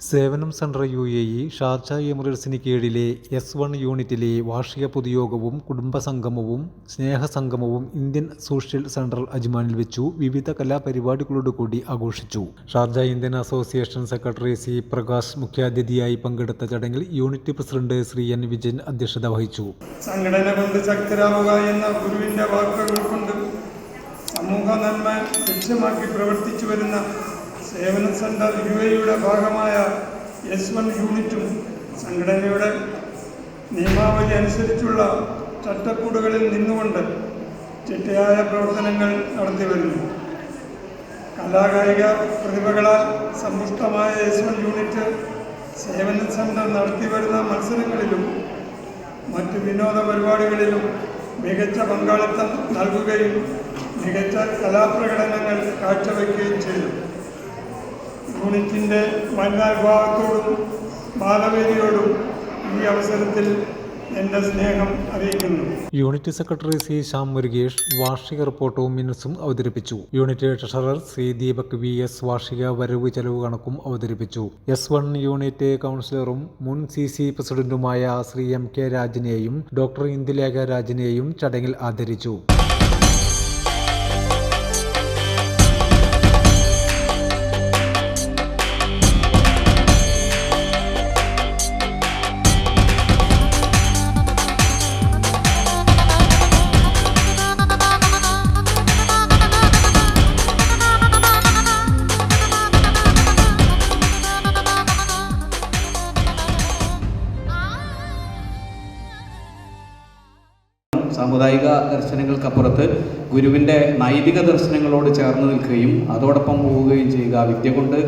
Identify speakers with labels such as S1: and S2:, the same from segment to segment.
S1: സേവനം central U A E Sharjah എമിറേറ്റ്സിന് കീഴിലെ S one യൂണിറ്റിലെ വാർഷിക പൊതുയോഗവും കുടുംബസംഗമവും സ്നേഹസംഗമവും ഇന്ത്യൻ സോഷ്യൽ സെൻട്രൽ അജ്മാനിൽ വെച്ചു വിവിധ കലാപരിപാടികളോട് കൂടി ആഘോഷിച്ചു. Sharjah Indian association secretary C Prakash മുഖ്യാതിഥിയായി പങ്കെടുത്ത ചടങ്ങിൽ unit president Shri N Vijayan അധ്യക്ഷത വഹിച്ചു.
S2: സംഘടന കൊണ്ട് ശക്തരാവുക എന്ന ഗുരുവിന്റെ വാക്കുകൾ കൊണ്ട് സമൂഹ നന്മ ലക്ഷ്യമാക്കി പ്രവർത്തിച്ചു വരുന്ന സേവന സെന്റർ യു എയുടെ ഭാഗമായ എസ് വൺ യൂണിറ്റും സംഘടനയുടെ നിയമാവലി അനുസരിച്ചുള്ള ചട്ടക്കൂടുകളിൽ നിന്നുകൊണ്ട് ചിട്ടയായ പ്രവർത്തനങ്ങൾ നടത്തിവരുന്നു കലാകായിക പ്രതിഭകളാൽ സമ്പുഷ്ടമായ S one unit Sevana centre നടത്തി വരുന്ന മത്സരങ്ങളിലും മറ്റ് വിനോദ പരിപാടികളിലും മികച്ച പങ്കാളിത്തം നൽകുകയും മികച്ച കലാപ്രകടനങ്ങൾ കാഴ്ചവെക്കുകയും ചെയ്തു. യൂണിറ്റിന്റെ വനിതാ വിഭാഗത്തോടും ബാലവേദിയോടും ഈ അവസരത്തിൽ എന്റെ സ്നേഹം അറിയിക്കുന്നു.
S1: Unit secretary C Shyam Murukesh വാർഷിക റിപ്പോർട്ടും മിനുസും അവതരിപ്പിച്ചു. Unit treasurer C Deepak V S വാർഷിക വരവ് ചെലവ് കണക്കും അവതരിപ്പിച്ചു. എസ് വൺ യൂണിറ്റ് കൗൺസിലറും മുൻ സി സി പ്രസിഡന്റുമായ ശ്രീ എം കെ രാജിനെയും ഡോക്ടർ ഇന്ദുലേഖ രാജിനെയും ചടങ്ങിൽ ആദരിച്ചു.
S3: സാമുദായിക ദർശനങ്ങൾക്കപ്പുറത്ത് ഗുരുവിന്റെ നൈതിക ദർശനങ്ങളോട് ചേർന്ന് നിൽക്കുകയും അതോടൊപ്പം പോവുകയും ചെയ്യുക വിദ്യ കൊണ്ട്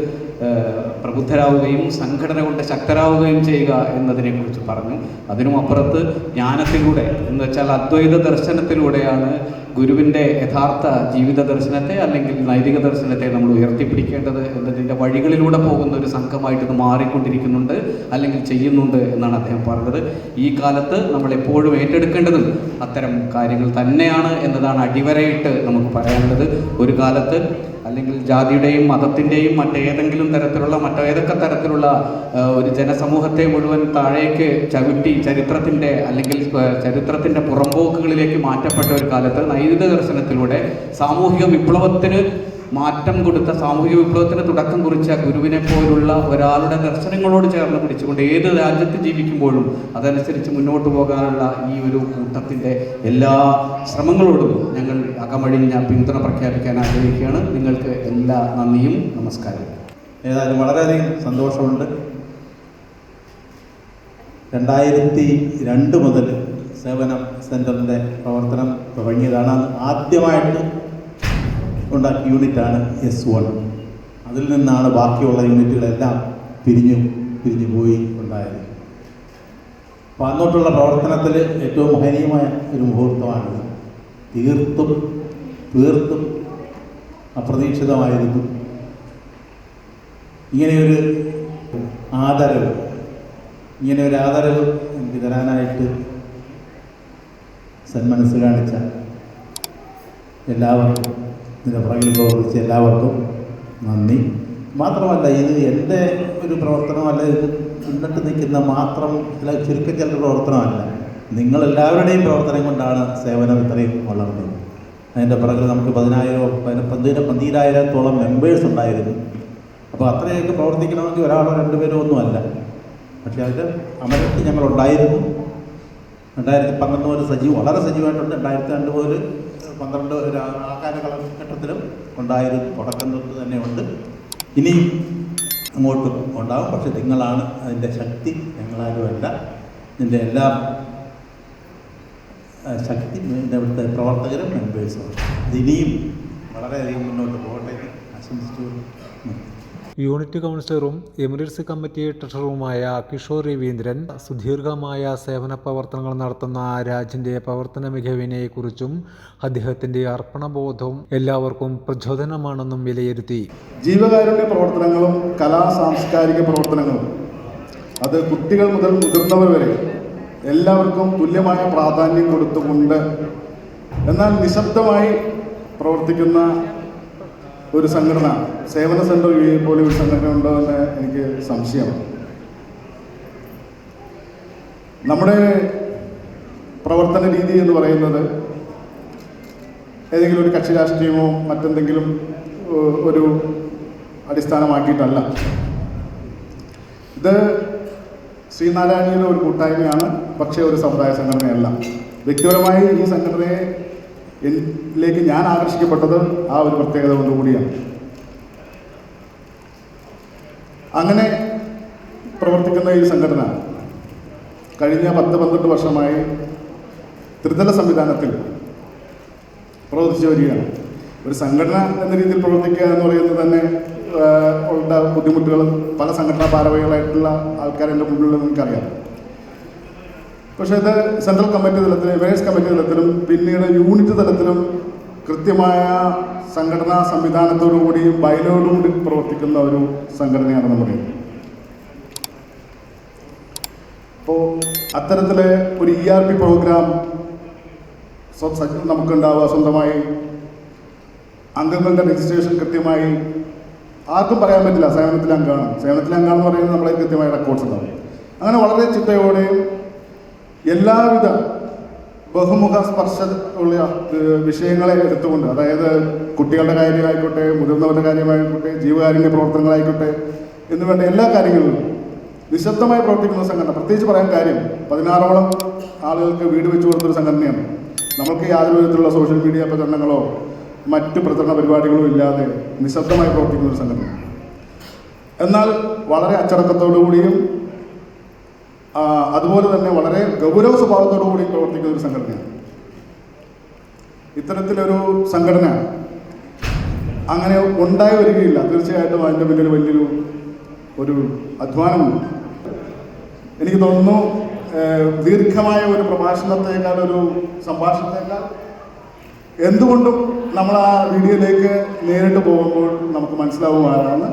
S3: പ്രബുദ്ധരാവുകയും സംഘടന കൊണ്ട് ശക്തരാവുകയും ചെയ്യുക എന്നതിനെക്കുറിച്ച് പറഞ്ഞു. അതിനും അപ്പുറത്ത് ജ്ഞാനത്തിലൂടെ എന്ന് വെച്ചാൽ അദ്വൈത ദർശനത്തിലൂടെയാണ് ഗുരുവിന്റെ യഥാർത്ഥ ജീവിത ദർശനത്തെ അല്ലെങ്കിൽ നൈതിക ദർശനത്തെ നമ്മൾ ഉയർത്തിപ്പിടിക്കേണ്ടത് എന്നതിന്റെ വഴികളിലൂടെ പോകുന്ന ഒരു സംഘമായിട്ട് ഇത് മാറിക്കൊണ്ടിരിക്കുന്നുണ്ട് അല്ലെങ്കിൽ ചെയ്യുന്നുണ്ട് എന്നാണ് അദ്ദേഹം പറഞ്ഞത്. ഈ കാലത്ത് നമ്മൾ എപ്പോഴും ഏറ്റെടുക്കേണ്ടതും അത്തരം കാര്യങ്ങൾ തന്നെയാണ് എന്നതാണ് അടിവരയിട്ട് നമുക്ക് പറയാനുള്ളത്. ഒരു കാലത്ത് അല്ലെങ്കിൽ ജാതിയുടെയും മതത്തിന്റെയും മറ്റേതെങ്കിലും തരത്തിലുള്ള മറ്റേതൊക്കെ തരത്തിലുള്ള ഒരു ജനസമൂഹത്തെ മുഴുവൻ താഴേക്ക് ചവിട്ടി ചരിത്രത്തിന്റെ അല്ലെങ്കിൽ ചരിത്രത്തിന്റെ പുറമ്പോക്കുകളിലേക്ക് മാറ്റപ്പെട്ട ഒരു കാലത്ത് നൈതിക ദർശനത്തിലൂടെ സാമൂഹിക വിപ്ലവത്തിന് മാറ്റം കൊടുത്ത സാമൂഹിക വിപ്ലവത്തിന് തുടക്കം കുറിച്ച ഗുരുവിനെ പോലുള്ള ഒരാളുടെ ദർശനങ്ങളോട് ചേർന്ന് പിടിച്ചുകൊണ്ട് ഏത് രാജ്യത്ത് ജീവിക്കുമ്പോഴും അതനുസരിച്ച് മുന്നോട്ട് പോകാനുള്ള ഈ ഒരു കൂട്ടത്തിന്റെ എല്ലാ ശ്രമങ്ങളോടും ഞങ്ങൾ അകമഴിഞ്ഞ പിന്തുണ പ്രഖ്യാപിക്കാൻ ആഗ്രഹിക്കുകയാണ്. നിങ്ങൾക്ക് എല്ലാ നന്ദിയും നമസ്കാരവും
S4: ഏതായാലും വളരെയധികം സന്തോഷമുണ്ട്. രണ്ടായിരത്തി രണ്ട് മുതൽ സേവന സെന്ററിന്റെ പ്രവർത്തനം തുടങ്ങിയതാണ്. ആദ്യമായിട്ട് ഉണ്ടാക്കിയ യൂണിറ്റാണ് എസ് വൺ അതിൽ നിന്നാണ് ബാക്കിയുള്ള യൂണിറ്റുകളെല്ലാം പിരിഞ്ഞു പിരിഞ്ഞു പോയി ഉണ്ടായത്. അപ്പോൾ അന്നോട്ടുള്ള പ്രവർത്തനത്തിൽ ഏറ്റവും മഹനീയമായ ഒരു മുഹൂർത്തമാണിത്. തീർത്തും തീർത്തും അപ്രതീക്ഷിതമായിരുന്നു ഇങ്ങനെയൊരു ആദരവ് ഇങ്ങനെ ഒരു ആദരവ് എനിക്ക് തരാനായിട്ട് സന്മനസ് കാണിച്ച എല്ലാവർക്കും ഇതിന്റെ പുറകിൽ പ്രവർത്തിച്ച എല്ലാവർക്കും നന്ദി. മാത്രമല്ല ഇത് എന്റെ ഒരു പ്രവർത്തനമല്ല ഇത് മുന്നിട്ട് നിൽക്കുന്ന മാത്രം ചില ചുരുക്കം ചില പ്രവർത്തനമല്ല. നിങ്ങളെല്ലാവരുടെയും പ്രവർത്തനം കൊണ്ടാണ് സേവനം ഇത്രയും വളർന്നത്. അതിന്റെ പുറകിൽ നമുക്ക് പതിനായിരം പതിന പന്തിരായിരത്തോളം മെമ്പേഴ്സ് ഉണ്ടായിരുന്നു. അപ്പോൾ അത്രയൊക്കെ പ്രവർത്തിക്കണമെങ്കിൽ ഒരാളോ രണ്ടുപേരോ ഒന്നുമല്ല. പക്ഷേ അതിന്റെ അമരത്തിൽ ഞങ്ങളുണ്ടായിരുന്നു രണ്ടായിരത്തി പന്ത്രണ്ട് മുതൽ സജീവം വളരെ സജീവമായിട്ടുണ്ട്. രണ്ടായിരത്തി രണ്ട് മുതൽ പന്ത്രണ്ട് ഒരു ആ കാലഘട്ടത്തിലും ഉണ്ടായിരുന്നു. തുടക്കം തൊട്ട് തന്നെ ഉണ്ട് ഇനിയും അങ്ങോട്ടും ഉണ്ടാകും പക്ഷെ നിങ്ങളാണ് അതിന്റെ ശക്തി. ഞങ്ങളാരുമല്ല. ഇതിന്റെ എല്ലാം ശക്തി ഇവിടുത്തെ പ്രവർത്തകരും മെമ്പേഴ്സും ഇനിയും വളരെയധികം മുന്നോട്ട് പോകട്ടെ എന്ന് ആശംസിച്ചു.
S1: യൂണിറ്റ് കൗൺസിലറും എമിറേറ്റ്സ് കമ്മിറ്റി ട്രഷററുമായ കിഷോർ രവീന്ദ്രൻ സുദീർഘമായ സേവന പ്രവർത്തനങ്ങൾ നടത്തുന്ന രാജ്യന്റെ പ്രവർത്തന മികവിനെക്കുറിച്ചും അദ്ദേഹത്തിന്റെ അർപ്പണബോധവും എല്ലാവർക്കും പ്രചോദനമാണെന്നും വിലയിരുത്തി.
S5: ജീവകാരുണ്യ പ്രവർത്തനങ്ങളും കലാ സാംസ്കാരിക പ്രവർത്തനങ്ങളും അത് കുട്ടികൾ മുതൽ മുതിർന്നവർ വരെ എല്ലാവർക്കും തുല്യമായ പ്രാധാന്യം കൊടുത്തുകൊണ്ട് എന്നാൽ നിശബ്ദമായി പ്രവർത്തിക്കുന്ന ഒരു സംഘടന സേവന സെന്റർ പോലെ ഒരു സംഘടന ഉണ്ടോ എന്ന് എനിക്ക് സംശയമാണ്. നമ്മുടെ പ്രവർത്തന രീതി എന്ന് പറയുന്നത് ഏതെങ്കിലും ഒരു കക്ഷി രാഷ്ട്രീയമോ മറ്റെന്തെങ്കിലും ഒരു അടിസ്ഥാനമാക്കിയിട്ടല്ല. ഇത് ശ്രീനാരായണീയയുടെ ഒരു കൂട്ടായ്മയാണ് പക്ഷേ ഒരു സമുദായ സംഘടനയല്ല. വ്യക്തിപരമായി ഈ സംഘടനയെ ലേക്ക് ഞാൻ ആകർഷിക്കപ്പെട്ടത് ആ ഒരു പ്രത്യേകത കൊണ്ടുകൂടിയാണ്. അങ്ങനെ പ്രവർത്തിക്കുന്ന ഈ സംഘടന കഴിഞ്ഞ പത്ത് പന്ത്രണ്ട് വർഷമായി ത്രിതല സംവിധാനത്തിൽ പ്രവർത്തിച്ചു വരികയാണ്. ഒരു സംഘടന എന്ന രീതിയിൽ പ്രവർത്തിക്കുക എന്ന് പറയുന്നത് തന്നെ ഉള്ള ബുദ്ധിമുട്ടുകളും പല സംഘടനാ ഭാരവാഹികളായിട്ടുള്ള എന്റെ മുന്നിൽ നിങ്ങൾക്കറിയാം പക്ഷേ ഇത് സെൻട്രൽ കമ്മിറ്റി തലത്തിലും എമേഴ്സ് കമ്മിറ്റി തലത്തിലും പിന്നീട് യൂണിറ്റ് തലത്തിലും കൃത്യമായ സംഘടനാ സംവിധാനത്തോടുകൂടി ബയലോടുകൂടി പ്രവർത്തിക്കുന്ന ഒരു സംഘടനയാണ് നമ്മുടെ അപ്പോൾ അത്തരത്തിലെ ഒരു ഇ ആർ പി പ്രോഗ്രാം നമുക്കുണ്ടാവുക സ്വന്തമായി. അംഗങ്ങളുടെ രജിസ്ട്രേഷൻ കൃത്യമായി ആർക്കും പറയാൻ പറ്റില്ല. സേവനത്തിൽ അംഗമാണ് സേവനത്തിൽ അംഗമാണെന്ന് പറയുന്നത് നമ്മളെ കൃത്യമായ റെക്കോർഡ്സ് ഉണ്ടാവും. അങ്ങനെ വളരെ ചിട്ടയോടെയും എല്ലാവിധ ബഹുമുഖ സ്പർശ ഉള്ള വിഷയങ്ങളെ എടുത്തുകൊണ്ട് അതായത് കുട്ടികളുടെ കാര്യമായിക്കോട്ടെ മുതിർന്നവരുടെ കാര്യമായിക്കോട്ടെ ജീവകാരുണ്യ പ്രവർത്തനങ്ങളായിക്കോട്ടെ എന്ന് വേണ്ട എല്ലാ കാര്യങ്ങളിലും നിശബ്ദമായി പ്രവർത്തിക്കുന്ന സംഘടന. പ്രത്യേകിച്ച് പറയാൻ കാര്യം പതിനാറോളം ആളുകൾക്ക് വീട് വെച്ചു കൊടുത്തൊരു സംഘടനയാണ്. നമുക്ക് യാതൊരു വിധത്തിലുള്ള സോഷ്യൽ മീഡിയ പ്രചരണങ്ങളോ മറ്റ് പ്രചരണ പരിപാടികളും ഇല്ലാതെ നിശബ്ദമായി പ്രവർത്തിക്കുന്ന ഒരു സംഘടന. എന്നാൽ വളരെ അച്ചടക്കത്തോടു കൂടിയും അതുപോലെ തന്നെ വളരെ ഗൗരവ സ്വഭാവത്തോടു കൂടി പ്രവർത്തിക്കുന്ന ഒരു സംഘടനയാണ്. ഇത്തരത്തിലൊരു സംഘടന അങ്ങനെ ഉണ്ടായി വരികയില്ല. തീർച്ചയായിട്ടും അതിന്റെ പിന്നിൽ വലിയൊരു ഒരു അധ്വാനമുണ്ട്. എനിക്ക് തോന്നുന്നു ദീർഘമായ ഒരു പ്രഭാഷണത്തേക്കാൾ ഒരു സംഭാഷണത്തേക്കാൾ എന്തുകൊണ്ടും നമ്മൾ ആ വീഡിയോയിലേക്ക് നേരിട്ട് പോകുമ്പോൾ നമുക്ക് മനസ്സിലാവും ആരാണെന്ന്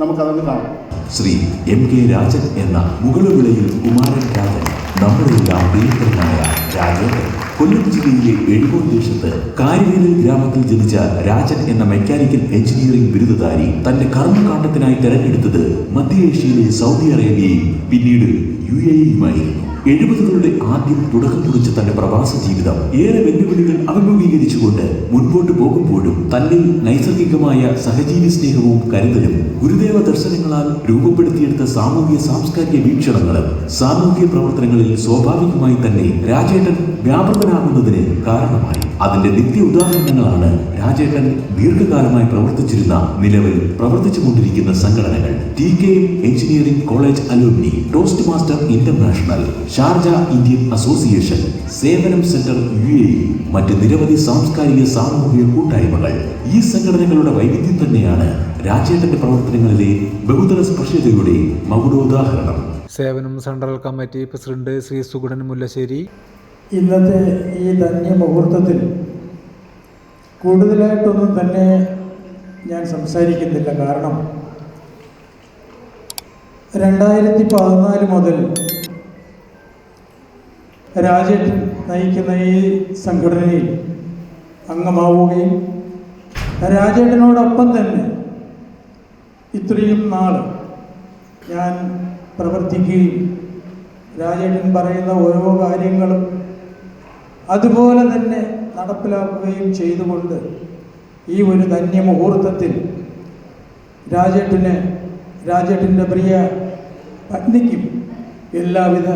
S5: നമുക്കതൊന്ന് കാണാം.
S6: ശ്രീ എം കെ രാജൻ എന്ന മുകളുവിളയിൽ കുമാരൻ രാജൻ നമ്മുടെയെല്ലാം പ്രിയങ്കരനായ രാജേന്ദ്രൻ. കൊല്ലം ജില്ലയിലെ എഴുകോൺ ദേശത്ത് കാര്യവേലിൽ ഗ്രാമത്തിൽ ജനിച്ച രാജൻ എന്ന മെക്കാനിക്കൽ എഞ്ചിനീയറിംഗ് ബിരുദധാരി തന്റെ കർമ്മകാണ്ഡത്തിനായി തെരഞ്ഞെടുത്തത് മധ്യ ഏഷ്യയിലെ സൗദി അറേബ്യയും പിന്നീട് യു എയുമായിരുന്നു എഴുപതുകളുടെ ആദ്യം തുടക്കം കുറിച്ച തന്റെ പ്രവാസ ജീവിതം. ഏറെ വെല്ലുവിളികൾ അഭിമുഖീകരിച്ചുകൊണ്ട് മുൻപോട്ട് പോകുമ്പോഴും തന്നിൽ നൈസർഗികമായ സഹജീവി സ്നേഹവും കരുതലും ഗുരുദേവ ദർശനങ്ങളാൽ രൂപപ്പെടുത്തിയെടുത്ത സാമൂഹ്യ സാംസ്കാരിക വീക്ഷണങ്ങളും സാമൂഹ്യ പ്രവർത്തനങ്ങളിൽ സ്വാഭാവികമായി തന്നെ രാജേട്ടൻ വ്യാപകനാകുന്നതിന് കാരണമായി. അതിന്റെ നിത്യ ഉദാഹരണങ്ങളാണ് രാജേട്ടൻ ദീർഘകാലമായി പ്രവർത്തിച്ചിരുന്ന നിലവിൽ പ്രവർത്തിച്ചുകൊണ്ടിരിക്കുന്ന സംഘടനകൾ. T K engineering college alumni toastmaster international Sharjah Indian association Sevanam centre U A മറ്റ് നിരവധി സാംസ്കാരിക സാമൂഹിക കൂട്ടായ്മകൾ. ഈ സംഘടനകളുടെ വൈവിധ്യം തന്നെയാണ് രാജേട്ടന്റെ പ്രവർത്തനങ്ങളിലെ ബഹുതല സ്പർശ്യതയുടെ മകുടോദാഹരണം.
S1: Sevanam central committee president Shri Sugunan Mullassery.
S7: ഇന്നത്തെ ഈ ധന്യ മുഹൂർത്തത്തിൽ കൂടുതലായിട്ടൊന്നും തന്നെ ഞാൻ സംസാരിക്കുന്നില്ല. കാരണം രണ്ടായിരത്തി പതിനാല് മുതൽ രാജേട്ടൻ നയിക്കുന്ന ഈ സംഘടനയിൽ അംഗമാവുകയും രാജേട്ടനോടൊപ്പം തന്നെ ഇത്രയും നാൾ ഞാൻ പ്രവർത്തിക്കുകയും രാജേട്ടൻ പറയുന്ന ഓരോ കാര്യങ്ങളും അതുപോലെ തന്നെ നടപ്പിലാക്കുകയും ചെയ്തുകൊണ്ട് ഈ ഒരു ധന്യ മുഹൂർത്തത്തിൽ രാജേട്ടന് രാജേട്ടന്റെ പ്രിയ പത്നിക്കും എല്ലാവിധ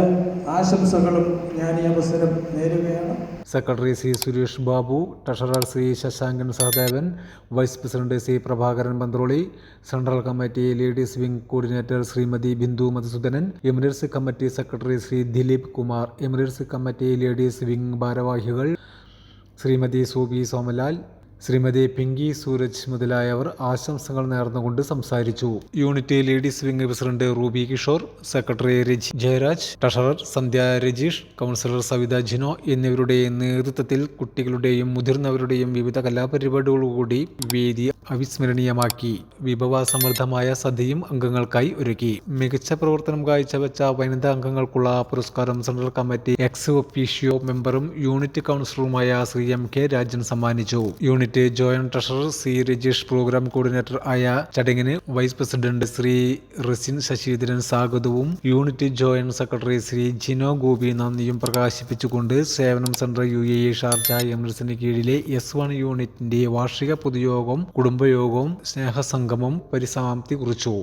S7: ആശംസകളും ഞാൻ ഈ അവസരം നേരുകയാണ്.
S1: Secretary C Suresh Babu treasurer C Sasankan Sahadevan vice president C Prabhakaran Panthroli central committee ladies wing coordinator Shrimati Bindu Madhusudanan emirates committee secretary Shri Dileep Kumar emirates committee ladies wing ഭാരവാഹികൾ ശ്രീമതി സൂബി സോമലാൽ ശ്രീമതി പിങ്കി സൂരജ് മുതലായവർ ആശംസകൾ നേർന്നുകൊണ്ട് സംസാരിച്ചു. Unit ladies wing president Ruby Kishore secretary Reji Jayaraj treasurer Sandhya Rajeesh councillor Savitha Jino എന്നിവരുടെ നേതൃത്വത്തിൽ കുട്ടികളുടെയും മുതിർന്നവരുടെയും വിവിധ കലാപരിപാടികളോടുകൂടി വേദി അവിസ്മരണീയമാക്കി. വിഭവസമൃദ്ധമായ സദ്യയും അംഗങ്ങൾക്കായി ഒരുക്കി. മികച്ച പ്രവർത്തനം കാഴ്ചവെച്ച വനിതാ അംഗങ്ങൾക്കുള്ള പുരസ്കാരം സെൻട്രൽ കമ്മിറ്റി എക്സ് ഒഫീഷ്യോ മെമ്പറും യൂണിറ്റ് കൗൺസിലറുമായ ശ്രീ എം കെ രാജൻ സമ്മാനിച്ചു. Unit unit joint treasurer C Rajeesh programme coordinator ആയ ചടങ്ങിന് വൈസ് പ്രസിഡന്റ് ശ്രീ റസിൻ ശശിധരൻ സ്വാഗതവും unit joint secretary Shri Jino Gopi നന്ദിയും പ്രകാശിപ്പിച്ചുകൊണ്ട് Sevanam centre U A Sharjah എമിറേറ്റ്സിന് കീഴിലെ എസ് വൺ യൂണിറ്റിന്റെ വാർഷിക പൊതുയോഗം കുടുംബയോഗവും സ്നേഹസംഗമം പരിസമാപ്തി കുറിച്ചു.